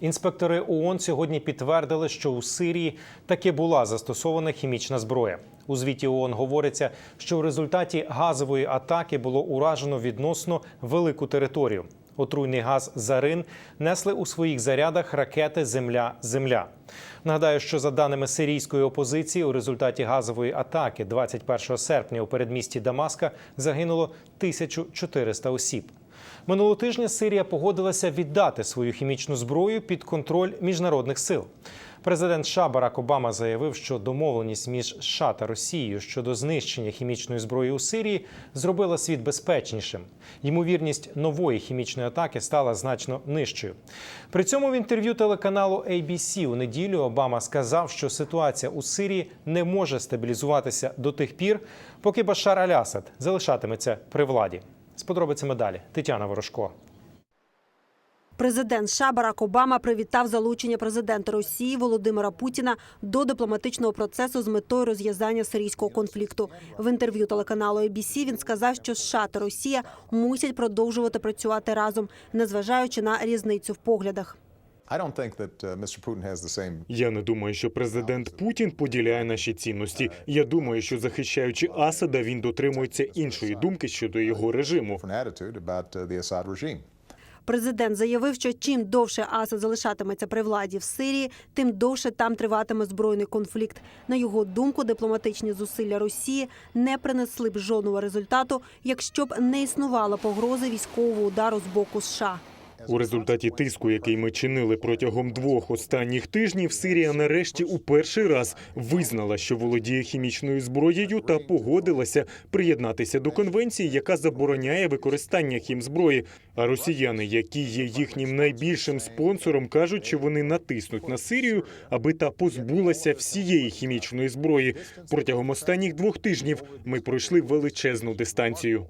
Інспектори ООН сьогодні підтвердили, що у Сирії таки була застосована хімічна зброя. У звіті ООН говориться, що в результаті газової атаки було уражено відносно велику територію. Отруйний газ Зарин несли у своїх зарядах ракети Земля-Земля. Нагадаю, що за даними сирійської опозиції, у результаті газової атаки 21 серпня у передмісті Дамаска загинуло 1400 осіб. Минулого тижня Сирія погодилася віддати свою хімічну зброю під контроль міжнародних сил. Президент США Барак Обама заявив, що домовленість між США та Росією щодо знищення хімічної зброї у Сирії зробила світ безпечнішим. Ймовірність нової хімічної атаки стала значно нижчою. При цьому в інтерв'ю телеканалу ABC у неділю Обама сказав, що ситуація у Сирії не може стабілізуватися до тих пір, поки Башар Аль-Асад залишатиметься при владі. З подробицями далі Тетяна Ворожко. Президент США Барак Обама привітав залучення президента Росії Володимира Путіна до дипломатичного процесу з метою розв'язання сирійського конфлікту. В інтерв'ю телеканалу ABC він сказав, що США та Росія мусять продовжувати працювати разом, незважаючи на різницю в поглядах. I don't think that uh, Mr. Putin has the same Я не думаю, що президент Путін поділяє наші цінності. Я думаю, що захищаючи Асада, він дотримується іншої думки щодо його режиму. uh. Президент заявив, що чим довше Асад залишатиметься при владі в Сирії, тим довше там триватиме збройний конфлікт. На його думку, дипломатичні зусилля Росії не принесли б жодного результату, якщо б не існувала погрози військового удару з боку США. У результаті тиску, який ми чинили протягом двох останніх тижнів, Сирія нарешті у перший раз визнала, що володіє хімічною зброєю, та погодилася приєднатися до конвенції, яка забороняє використання хімзброї. А росіяни, які є їхнім найбільшим спонсором, кажуть, що вони натиснуть на Сирію, аби та позбулася всієї хімічної зброї. Протягом останніх двох тижнів ми пройшли величезну дистанцію.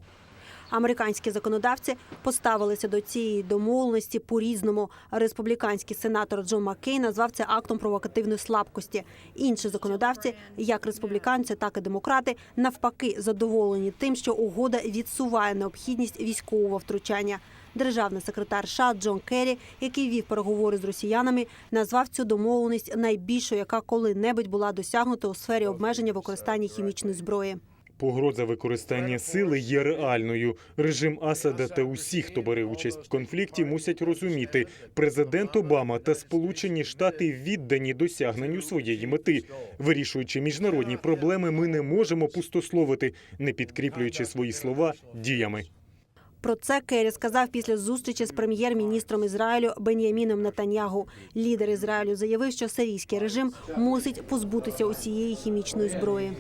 Американські законодавці поставилися до цієї домовленості по-різному. Республіканський сенатор Джон Маккей назвав це актом провокативної слабкості. Інші законодавці, як республіканці, так і демократи, навпаки задоволені тим, що угода відсуває необхідність військового втручання. Державний секретар США Джон Керрі, який вів переговори з росіянами, назвав цю домовленість найбільшою, яка коли-небудь була досягнута у сфері обмеження використання хімічної зброї. Погроза використання сили є реальною. Режим Асада та усі, хто бере участь в конфлікті, мусять розуміти, президент Обама та Сполучені Штати віддані досягненню своєї мети. Вирішуючи міжнародні проблеми, ми не можемо пустословити, не підкріплюючи свої слова діями. Про це Керрі сказав після зустрічі з прем'єр-міністром Ізраїлю Бен'яміном Нетаньягу. Лідер Ізраїлю заявив, що сирійський режим мусить позбутися усієї хімічної зброї.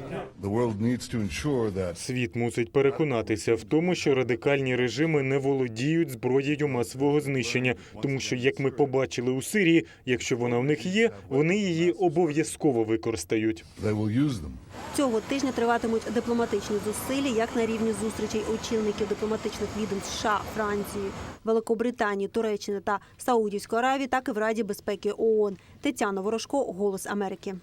Світ мусить переконатися в тому, що радикальні режими не володіють зброєю масового знищення, тому що, як ми побачили у Сирії, якщо вона в них є, вони її обов'язково використають. Цього тижня триватимуть дипломатичні зусилля як на рівні зустрічей очільників дипломатичних відомств США, Франції, Великобританії, Туреччини та Саудівської Аравії, так і в Раді безпеки ООН. Тетяна Ворожко, Голос Америки.